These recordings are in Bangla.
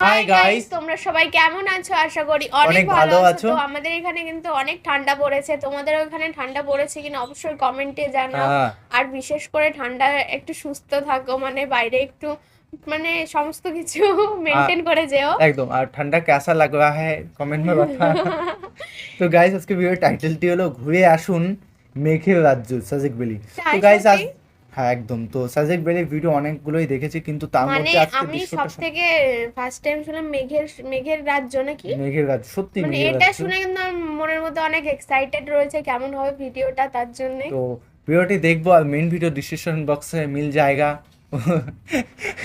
হাই গাইস তোমরা সবাই কেমন আছো? আশা করি অনেক ভালো আছো। তো আমাদের এখানে কিন্তু অনেক ঠান্ডা পড়েছে। তোমাদের ওখানে ঠান্ডা পড়েছে কিনা অবশ্যই কমেন্টে জানাও। হ্যাঁ। আর বিশেষ করে ঠান্ডা একটু সুস্থ থাকো। মানে বাইরে একটু মানে সমস্ত কিছু মেনটেন করে যেও। একদম আর ঠান্ডা কেসা লাগ রহা হ্যায় কমেন্ট মে বাতা তো গাইস আজকে ভিডিও টাইটেলটি হলো ঘুরে আসুন মেঘের রাজ্য সাজেক বেলি তো গাইস আজ হ্যাঁ একদম। তো সাজেক বেলির ভিডিও অনেকগুলোই দেখেছি কিন্তু তার মানে মধ্যে আজকে আমি সব থেকে ফার্স্ট টাইম শুনলাম মেঘের মেঘের রাজ্য নাকি? মেঘের রাজ্য সত্যি মানে এটা শুনে কিন্তু আমার মনের মধ্যে অনেক এক্সাইটেড রয়েছে কেমন হবে ভিডিওটা তার জন্য। তো ভিডিওটি দেখব আর মেন ভিডিও ডিসক্রিপশন বক্সে মিল জায়গা।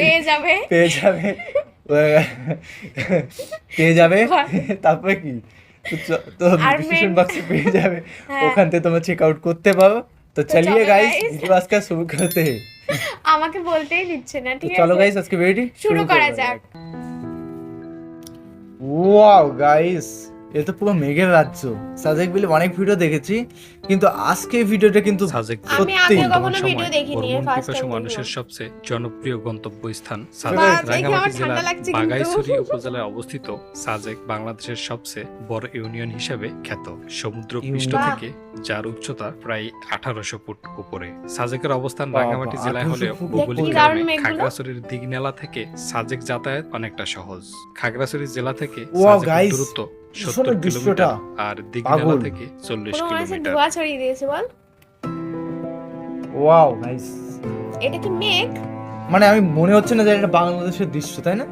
পেয়ে যাবে। পেয়ে যাবে। পেয়ে যাবে। তারপরে কি? তো ডিসক্রিপশন বক্সে পেয়ে যাবে। হ্যাঁ। ওখান থেকে তোমরা চেক আউট করতে পারো। তো চলিए চলো গাইস guys। ভিডিও আজকে শুরু করতে हैं। আমাকে বলতেই দিচ্ছে না তো ঠিক চলো আছে? গাইস আজকে ভিডিওটি শুরু করা যাক ওয়াও গাইস এ তো পুরো মেঘের রাজ্য। সাজেক বিলে অনেক ভিডিও দেখেছি কিন্তু আজকে ভিডিওটা কিন্তু সাজেক আমি সত্যি আগে কখনো ভিডিও দেখিনি ফার্স্ট টাইম মানুষের সবচেয়ে জনপ্রিয় গন্তব্যস্থান বাহ, সাজেক রাঙ্গামাটি জেলার বাগাইছড়ি উপজেলায় অবস্থিত সাজেক বাংলাদেশের সবচেয়ে বড় ইউনিয়ন হিসেবে খ্যাত। সমুদ্র পৃষ্ঠ থেকে যার উচ্চতা প্রায় আঠারোশো ফুট উপরে। সাজেকের অবস্থান রাঙ্গামাটি জেলায় 1800 হলেও ভৌগোলিক। কারণে খাগড়াছড়ির দিঘনেলা থেকে সাজেক যাতায়াত অনেকটা সহজ। খাগড়াছড়ি জেলা থেকে দূরত্ব সত্তর কিলোমিটার আর দিঘনেলা থেকে চল্লিশ কিলোমিটার। ধোয়া ছড়িয়ে দিয়েছে বল। Wow nice. এটা কি মেঘ? মানে আমি মনে হচ্ছে না যে এটা বাংলাদেশের দৃশ্য তাই না?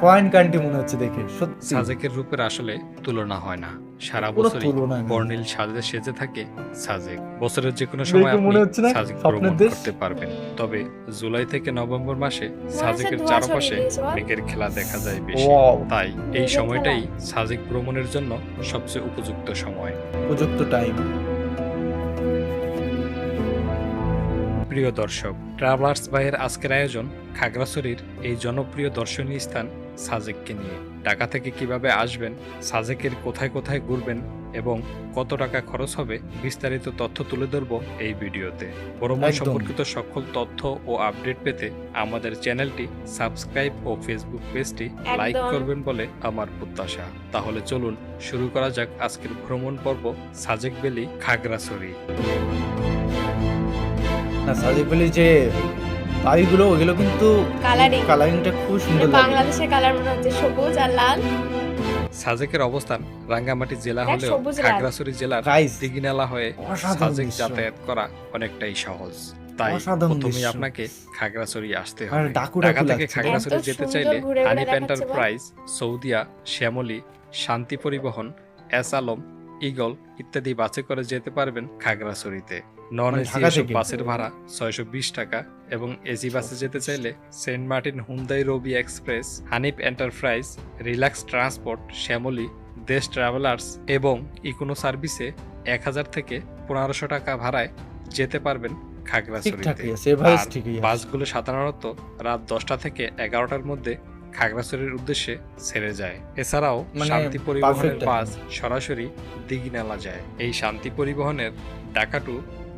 ফরেন কান্ট্রি মনে হচ্ছে দেখে সত্যি। সাজেকের রূপের আসলে তুলনা হয় না। সারা বর্ণিল সাজে সেজে থাকে সাজেক। বছরের যে কোনো সময় আপনি সাজেক ভ্রমণ করতে পারবেন। তবে জুলাই থেকে নভেম্বর মাসে সাজেকের চারপাশে। মেঘের খেলা দেখা যায় বেশি। তাই এই সময়টাই সাজেক ভ্রমণের জন্য সবচেয়ে উপযুক্ত সময়। উপযুক্ত টাইম প্রিয় দর্শক ট্রাভেলার্স বাইয়ের আজকের আয়োজন খাগড়াছড়ির এই জনপ্রিয় দর্শনীয় স্থান সাজেককে নিয়ে। ঢাকা থেকে কীভাবে আসবেন সাজেকের কোথায় কোথায় ঘুরবেন এবং কত টাকা খরচ হবে বিস্তারিত তথ্য তুলে ধরব এই ভিডিওতে। ভ্রমণ সম্পর্কিত সকল তথ্য ও আপডেট পেতে আমাদের চ্যানেলটি সাবস্ক্রাইব ও ফেসবুক পেজটি লাইক করবেন বলে আমার প্রত্যাশা। তাহলে চলুন শুরু করা যাক আজকের ভ্রমণ পর্ব সাজেক বেলি খাগড়াছড়ি। না যে বাড়িগুলো ওগুলো কিন্তু কালারিং কালারিংটা খুব সুন্দর বাংলাদেশের কালার মনে হচ্ছে সবুজ আর লাল। সাজেকের অবস্থান রাঙ্গামাটি জেলা হলেও খাগড়াছড়ি জেলার দিঘিনালা হয়ে সাজেক যাতায়াত করা অনেকটাই সহজ। তাই প্রথমেই আপনাকে খাগড়াছড়ি আসতে হবে। ঢাকা থেকে খাগড়াছড়ি যেতে চাইলে হানিফ এন্টারপ্রাইজ সৌদিয়া শ্যামলী শান্তি পরিবহন এস আলম ইগল ইত্যাদি বাসে করে যেতে পারবেন খাগড়াছড়িতে। নন মানে এসি এসব বাসের ভাড়া ছয়শো বিশ টাকা এবং এসি বাসে যেতে চাইলে Saint Martin Hyundai Robi Express Hanif Enterprise Relax Transport Shyamoli Desh Travellers এবং ইকোনো সার্ভিসে এক হাজার থেকে পনেরোশো টাকা ভাড়ায় যেতে পারবেন খাগড়াছড়িতে। বাসগুলো সাধারণত রাত দশটা থেকে এগারোটার মধ্যে খাগড়াছড়ির উদ্দেশ্যে ছেড়ে যায়। এছাড়াও মানে শান্তি পরিবহনের বাস সরাসরি দিঘিনালা যায়। এই শান্তি পরিবহনের ঢাকা টু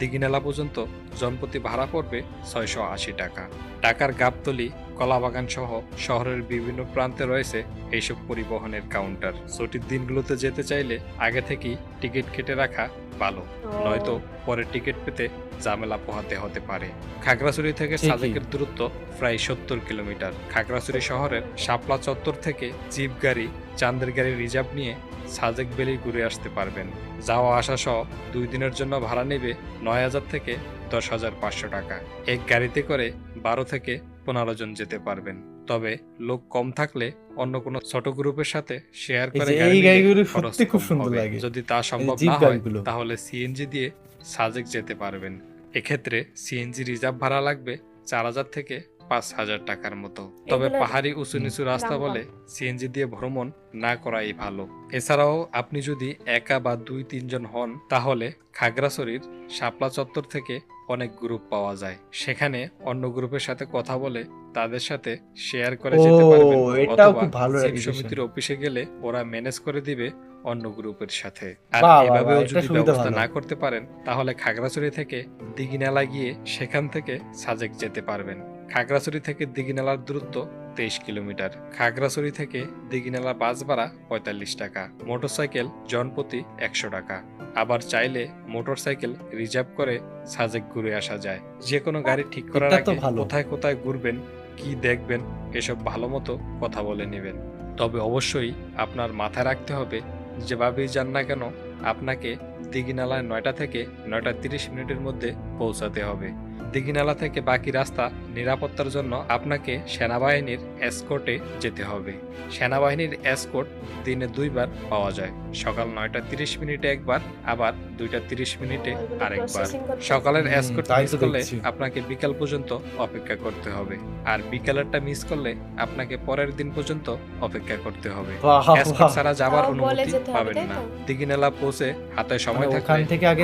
দিঘিনালা পর্যন্ত জনপ্রতি ভাড়া পড়বে ছয়শো আশি টাকা। টাকার গাবতলি কলাবাগান সহ শহরের বিভিন্ন প্রান্তে রয়েছে এইসব পরিবহনের কাউন্টার। ছুটির দিনগুলোতে যেতে চাইলে আগে থেকেই টিকিট কেটে রাখা ভালো। নয়তো পরে টিকিট পেতে ঝামেলা পোহাতে হতে পারে। খাগড়াছড়ি থেকে। সাজেকের দূরত্ব প্রায় সত্তর কিলোমিটার। খাগড়াছড়ি শহরের শাপলা চত্বর থেকে জিপ গাড়ি চান্দের গাড়ি রিজার্ভ নিয়ে সাজেক বেলি ঘুরে আসতে পারবেন। যাওয়া আসা সহ দুই দিনের জন্য ভাড়া নেবে নয় হাজার থেকে দশ হাজার পাঁচশো টাকা। এক গাড়িতে করে বারো থেকে পনেরো জন যেতে পারবেন। তবে লোক কম থাকলে অন্য কোনো ছোট গ্রুপের সাথে শেয়ার করে গাড়ি এই গাড়িগুলো সত্যি খুব সুন্দর লাগে। যদি তা সম্ভব না হয় তাহলে সিএনজি দিয়ে সাজেক যেতে পারবেন। এক্ষেত্রে সিএনজি রিজার্ভ ভাড়া লাগবে চার হাজার থেকে পাঁচ হাজার টাকার মতো। তবে পাহাড়ি উঁচু নিচু রাস্তা বলে সিএনজি দিয়ে ভ্রমণ না করাই ভালো। এছাড়াও আপনি যদি একা বা দুই তিনজন হন তাহলে খাগড়াছড়ির শাপলা চত্বর থেকে অনেক গ্রুপ পাওয়া যায়। সেখানে অন্য গ্রুপের সাথে কথা বলে তাদের সাথে শেয়ার করে যেতে পারবেন এটাও অথবা। সমিতির অফিসে গেলে ওরা ম্যানেজ করে দিবে অন্য গ্রুপের সাথে। আর এভাবেও যদি ব্যবস্থা না করতে পারেন তাহলে খাগড়াছড়ি থেকে দিঘিনালা গিয়ে সেখান থেকে সাজেক যেতে পারবেন। খাগড়াছড়ি থেকে দিঘিনালার দূরত্ব তেইশ কিলোমিটার। খাগড়াছড়ি থেকে দিঘিনালা বাস ভাড়া পঁয়তাল্লিশ টাকা মোটরসাইকেল জনপ্রতি একশো টাকা। আবার চাইলে মোটরসাইকেল রিজার্ভ করে সাজেক ঘুরে আসা যায়। যে কোনো গাড়ি ঠিক করার আগে কোথায় কোথায় ঘুরবেন কি দেখবেন এসব ভালো মতো কথা বলে নেবেন। তবে অবশ্যই আপনার মাথায় রাখতে হবে যেভাবেই যান না কেন আপনাকে দিঘিনালায় নয়টা থেকে নয়টা তিরিশ মিনিটের মধ্যে পৌঁছাতে হবে। দিঘিনালা থেকে বাকি রাস্তা নিরাপত্তার জন্য আপনাকে সেনাবাহিনীর এসকোর্টে যেতে হবে। সেনাবাহিনীর এসকোর্ট দিনে দুইবার পাওয়া যায়। সকাল নয়টা তিরিশ মিনিটে একবার আবার দুইটা তিরিশ মিনিটে আরেকবার। সকালের হুম, এসকোর্ট মিস করলে আপনাকে বিকাল পর্যন্ত অপেক্ষা করতে হবে। আর বিকালেরটা মিস করলে আপনাকে পরের দিন পর্যন্ত অপেক্ষা করতে হবে। বাহ, এসকোর্ট ছাড়া যাবার অনুমতি পাবেন না? দিঘিনালা পৌঁছে হাতে সময় ওখান থাকলে থেকে আগে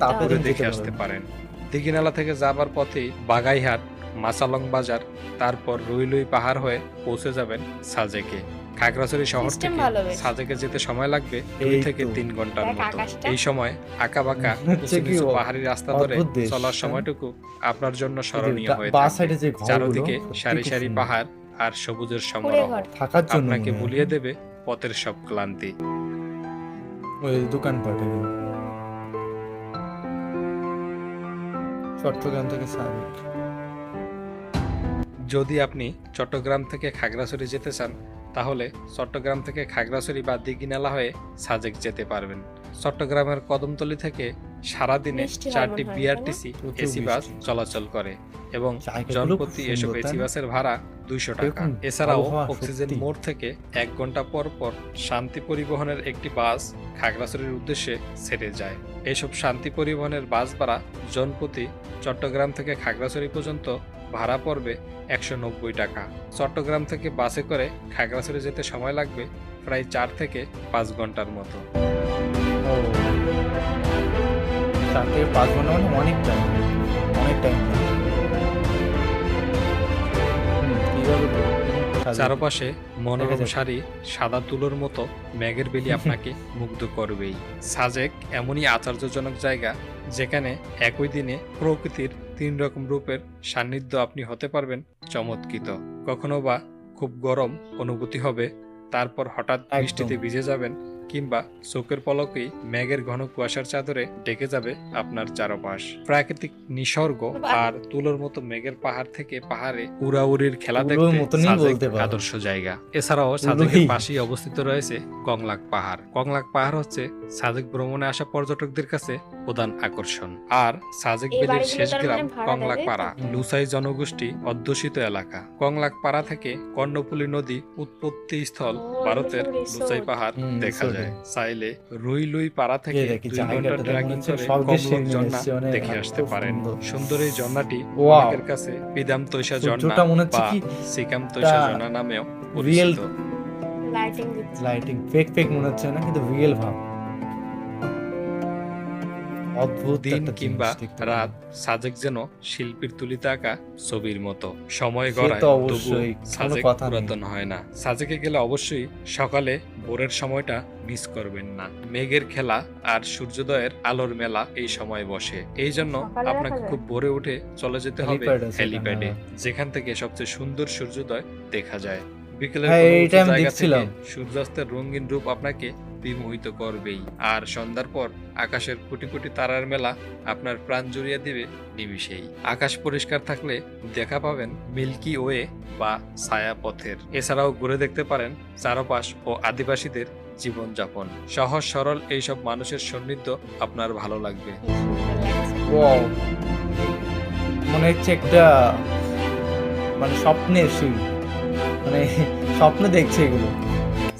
তারপরে দেখে আসতে পারেন। দিঘিনালা থেকে যাবার পথে বাগাইহাট মাসালং বাজার তারপর রুইলুই পাহাড় হয়ে পৌঁছে যাবেন সাজেকে। খাগড়াছড়ি শহর থেকে সাজেকে যেতে সময় লাগবে দুই এই থেকে তিন ঘণ্টার মতো। এই সময় আঁকা বাঁকা হচ্ছে কি উঁচু ও- পাহাড়ি রাস্তা ধরে চলার। সময়টুকু আপনার জন্য স্মরণীয় হয়ে বাঁ থাকবে সাইডে যে ঘরগুলো চারদিকে সারি সারি পাহাড় আর সবুজের সমারোহ। আপনাকে ভুলিয়ে দেবে পথের সব ক্লান্তি। ওই দোকানপাট চট্টগ্রাম থেকে সাবেক। যদি আপনি চট্টগ্রাম থেকে খাগড়াছড়ি যেতে চান তাহলে চট্টগ্রাম থেকে খাগড়াছড়ি বা দিঘিনালা হয়ে সাজেক যেতে পারবেন। চট্টগ্রামের কদমতলি থেকে সারাদিনে চারটি বিআরটিসি এসি বাস চলাচল করে এবং জনপ্রতি এসব এসি বাসের ভাড়া দুইশো টাকা। এছাড়াও অক্সিজেন। মোড় থেকে এক ঘণ্টা পর পর শান্তি পরিবহনের একটি বাস খাগড়াছড়ির উদ্দেশ্যে ছেড়ে যায়। এসব শান্তি পরিবহনের বাস ভাড়া জনপ্রতি চট্টগ্রাম থেকে খাগড়াছড়ি পর্যন্ত ভাড়া পড়বে একশো নব্বই টাকা। চট্টগ্রাম থেকে বাসে করে খাগড়াছড়ি যেতে সময় লাগবে প্রায় চার থেকে পাঁচ ঘণ্টার মতো। ও চার থেকে পাঁচ ঘণ্টা মানে অনেক টাইম অনেক টাইম চারপাশে মনোরম শাড়ি সারি সাদা তুলোর মতো ম্যাগের বেলি আপনাকে মুগ্ধ করবেই। সাজেক এমনই আশ্চর্যজনক জায়গা যেখানে একই দিনে প্রকৃতির তিন রকম রূপের সান্নিধ্য আপনি হতে পারবেন চমৎকৃত। কখনো বা খুব গরম অনুভূতি হবে তারপর হঠাৎ বৃষ্টিতে ভিজে যাবেন কিংবা চোখের পলকেই মেঘের ঘন কুয়াশার চাদরে ডেকে যাবে আপনার চারপাশ। প্রাকৃতিক নিসর্গ। আর তুলোর মতো মেঘের পাহাড় থেকে পাহাড়ে উড়াউড়ির খেলা দেখতে। আদর্শ জায়গা। এছাড়াও সাজেকের পাশেই অবস্থিত রয়েছে কংলাক পাহাড়। কংলাক পাহাড় হচ্ছে সাজেক ভ্রমণে আসা পর্যটকদের কাছে প্রধান আকর্ষণ। আর সাজেক বেলির শেষ গ্রাম মানে কংলাক পাড়া। লুসাই জনগোষ্ঠী অধ্যুষিত এলাকা। কংলাক পাড়া থেকে কর্ণফুলী নদী উৎপত্তি স্থল ভারতের. লুসাই পাহাড় দেখা যায় চাইলে রুই লুই পাড়া থেকে দুই ট্রেকিং মনে ঝর্ণা দেখে আসতে পারেন সুন্দর। এই ঝর্ণাটি! অনেকের কাছে বিদাম তৈশা ঝর্ণা মনে হচ্ছে বা সিকাম তৈশা ঝর্ণা নামেও পরিচিত লাইটিং লাইটিং ফেক ফেক মনে হচ্ছে না কিন্তু রিয়েল ভাব অদ্ভুত দিন কিংবা রাত সাজেক যেন শিল্পীর তুলিতে আঁকা ছবির মতো। সময় গড়ায় তবু সাজেক পুরাতন হয় না। সাজেকে গেলে অবশ্যই সকালে ভোরের সময়টা মিস করবেন না। মেঘের খেলা আর সূর্যোদয়ের আলোর মেলা এই সময় বসে। এই জন্য আপনাকে খুব ভোরে উঠে চলে যেতে হবে হেলিপ্যাডে যেখান থেকে সবচেয়ে সুন্দর সূর্যোদয় দেখা যায়। বিকেলের হ্যাঁ, সূর্যাস্তের রঙিন রূপ আপনাকে বিমোহিত করবেই। আর সন্ধ্যার পর আকাশের কোটি কোটি তারার মেলা আপনার প্রাণ জুড়িয়ে দিবে নিমিষেই। আকাশ পরিষ্কার থাকলে দেখা পাবেন মিল্কি ওয়ে বা ছায়া পথের। এছাড়াও ঘুরে দেখতে পারেন চারপাশ ও আদিবাসীদের জীবনযাপন। সহজ সরল এইসব মানুষের সান্নিধ্য আপনার ভালো লাগবে! মনে হচ্ছে একটা মানে স্বপ্নের সেই মানে স্বপ্নে দেখছে এগুলো।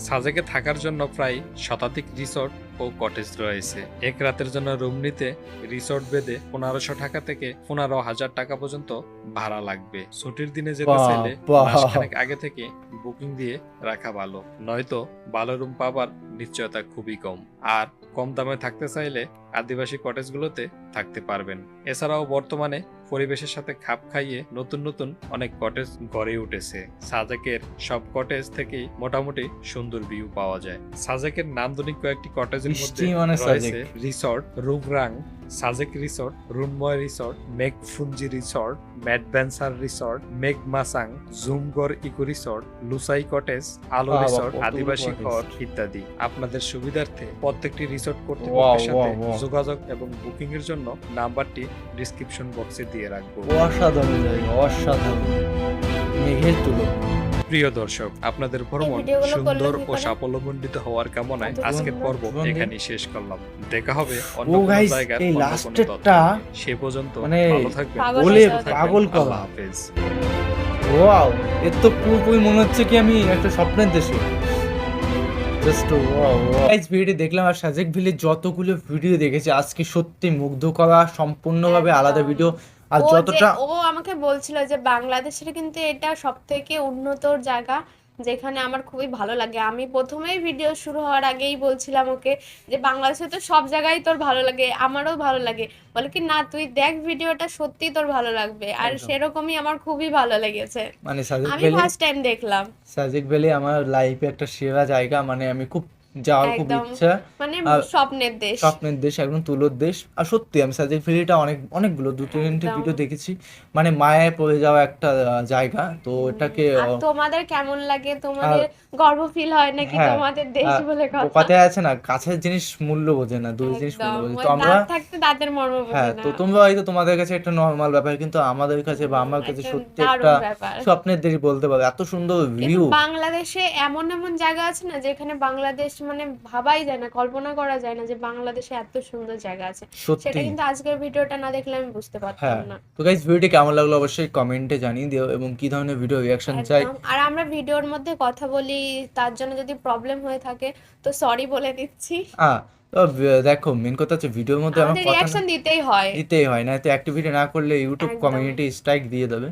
সাজেকে থাকার জন্য প্রায় শতাধিক রিসোর্ট ও কটেজ রয়েছে। এক রাতের জন্য রুম নিতে রিসোর্ট বেদে পনেরোশো টাকা থেকে পনেরো হাজার টাকা পর্যন্ত ভাড়া লাগবে। ছুটির দিনে যেতে চাইলে মাসখানেক আগে থেকে বুকিং দিয়ে রাখা ভালো। নয়তো ভালো রুম পাবার নিশ্চয়তা খুবই কম। আর কম দামে থাকতে চাইলে আদিবাসী কটেজগুলোতে থাকতে পারবেন। এছাড়াও বর্তমানে পরিবেশের সাথে খাপ খাইয়ে নতুন নতুন অনেক কটেজ গড়ে উঠেছে। সাজেকের সব কটেজ থেকেই মোটামুটি সুন্দর ভিউ পাওয়া যায়। সাজেকের নান্দনিক কয়েকটি কটেজ প্যাকেজের মধ্যে মানে রয়েছে resort Rugrang Sajek resort Runmoy resort Megh Phunji resort ম্যাডভেন্সার resort Megh Mashang Jumghor eco resort Lushai cottage Alo resort আদিবাসী। ঘর ইত্যাদি আপনাদের সুবিধার্থে প্রত্যেকটি রিসর্ট কর্তৃপক্ষের সাথে. যোগাযোগ এবং বুকিং এর জন্য নাম্বারটি ডিসক্রিপশন বক্সে দিয়ে রাখব অসাধারণ জায়গা অসাধারণ মেঘের তুলো প্রিয় দর্শক আপনাদের ভ্রমণ সুন্দর ও? সাফল্যমণ্ডিত হওয়ার কামনায় আজকের পর্ব। এখানেই শেষ করলাম দেখা হবে অন্য ও কোনো জায়গার অন্য কোনো তথ্যে। সে পর্যন্ত মানে ভালো থাকবেন বলে। পাগল করা আল্লাহ হাফেজ ওয়াও এর তো পুরোপুরি মনে হচ্ছে কি আমি একটা স্বপ্নের দেশে জাস্ট ওয়াও গাইস ভিডিও দেখলাম আর সাজেক ভিলের যতগুলো ভিডিও দেখেছি আজকে সত্যি মুগ্ধ করা সম্পূর্ণভাবে। আলাদা ভিডিও আর ও যে- যতটা ও আমাকে বলছিল যে বাংলাদেশের কিন্তু এটা সব থেকে উন্নতর জায়গা যেখানে আমার খুবই ভালো লাগে। আমি প্রথমেই ভিডিও শুরু হওয়ার আগেই বলছিলাম ওকে যে বাংলাদেশে তো সব জায়গায় তোর ভালো লাগে আমারও ভালো লাগে। বলে কি না তুই দেখ ভিডিওটা সত্যি তোর ভালো লাগবে। আর একদম। সেরকমই আমার খুবই ভালো লেগেছে। মানে সাজেক আমি ভ্যালি ফার্স্ট টাইম দেখলাম। সাজেক ভ্যালি আমার লাইফে একটা সেরা জায়গা। মানে আমি খুব যাওয়ার খুব ইচ্ছা। মানে স্বপ্নের দেশ। স্বপ্নের দেশ একদম তুলোর দেশ। আর সত্যি আমি সাজেক ভ্যালিটা অনেক অনেকগুলো দু তিনটে। ভিডিও দেখেছি। মানে মায়ায় পড়ে যাওয়া একটা জায়গা। তো এটাকে তোমাদের কেমন লাগে? তোমাদের গর্ব ফিল হয় নাকি হ্যাঁ, তোমাদের দেশ বলে কথা? কথায় আছে না কাছের জিনিস মূল্য বোঝে না দূরের জিনিস মূল্য একদম বোঝে। ওই তো আমরা দাঁত থাকতে দাঁতের মর্ম বোঝে হ্যাঁ না। তো তোমরা হয়তো তোমাদের কাছে একটা নর্মাল ব্যাপার কিন্তু আমাদের কাছে বা আমার কাছে একটা সত্যি দারুণ একটা ব্যাপার। স্বপ্নের দেশ বলতে পারো এত সুন্দর কিন্তু ভিউ বাংলাদেশে এমন এমন জায়গা আছে না যেখানে বাংলাদেশ মানে ভাবাই যায় না কল্পনা করা যায় না যে বাংলাদেশে এত সুন্দর জায়গা আছে। সেটা সত্যি কিন্তু আজকের ভিডিওটা না দেখলে আমি বুঝতে হ্যাঁ। পারতাম না। তো গাইস ভিডিওটি কেমন লাগল অবশ্যই কমেন্টে জানিয়ে দিও এবং কি ধরনের ভিডিও রিয়াকশন চাই? একদম আর আমরা ভিডিওর মধ্যে কথা বলি তার জন্য যদি প্রবলেম হয়ে থাকে তো সরি বলে দিচ্ছি আহ তো ভ- দেখো মেন কথা হচ্ছে ভিডিওর মধ্যে আমার আমাদের কথা রিয়াকশন দিতেই হয় দিতেই হয় না তো অ্যাক্টিভিটি ना করলে ইউটিউব একদম। কমিউনিটি স্ট্রাইক দিয়ে দেবে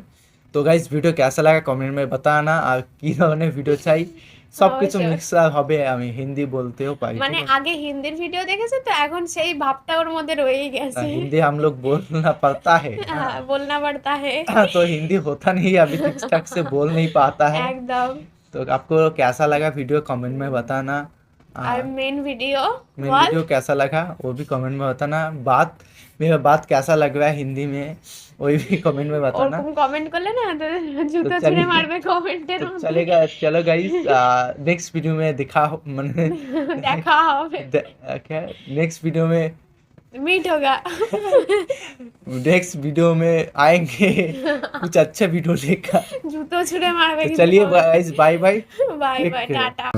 তো গাইস ভিডিও कैसा लगा কমেন্ট में बताना আর কি ধরনের ভিডিও চাই সবকিছু অবশ্যই। মিক্স হবে আমি হিন্দি বলতেও পারি মানে ঠিক আছে? আগে হিন্দির ভিডিও দেখেছে তো এখন সেই ভাবটা ওর মধ্যে রয়েই ना, গেছে हिंदी हम लोग बोलना पड़ता है হ্যাঁ, বলনা পড়তা হে तो हिंदी होता नहीं अभी ठीक ठाक से बोल नहीं पाता है একদম तो आपको कैसा लगा वीडियो कमेंट में बताना? मेन वीडियो मेन वीडियो कैसा लगा वो भी कमेंट में बताना। बात मेरा बात कैसा लग रहा है हिंदी में वही भी कमेंट में बताना। और तुम कमेंट कर लेना तो जूता तो छुड़े मार में कमेंट दे तो चलेगा चलो गाइस नेक्स्ट वीडियो में दिखा मैंने देखा हो क्या? नेक्स्ट वीडियो में मीट होगा नेक्स्ट वीडियो में आएंगे कुछ अच्छा वीडियो लेकर जूतों छुड़े मार चलिए bye bye bye bye tata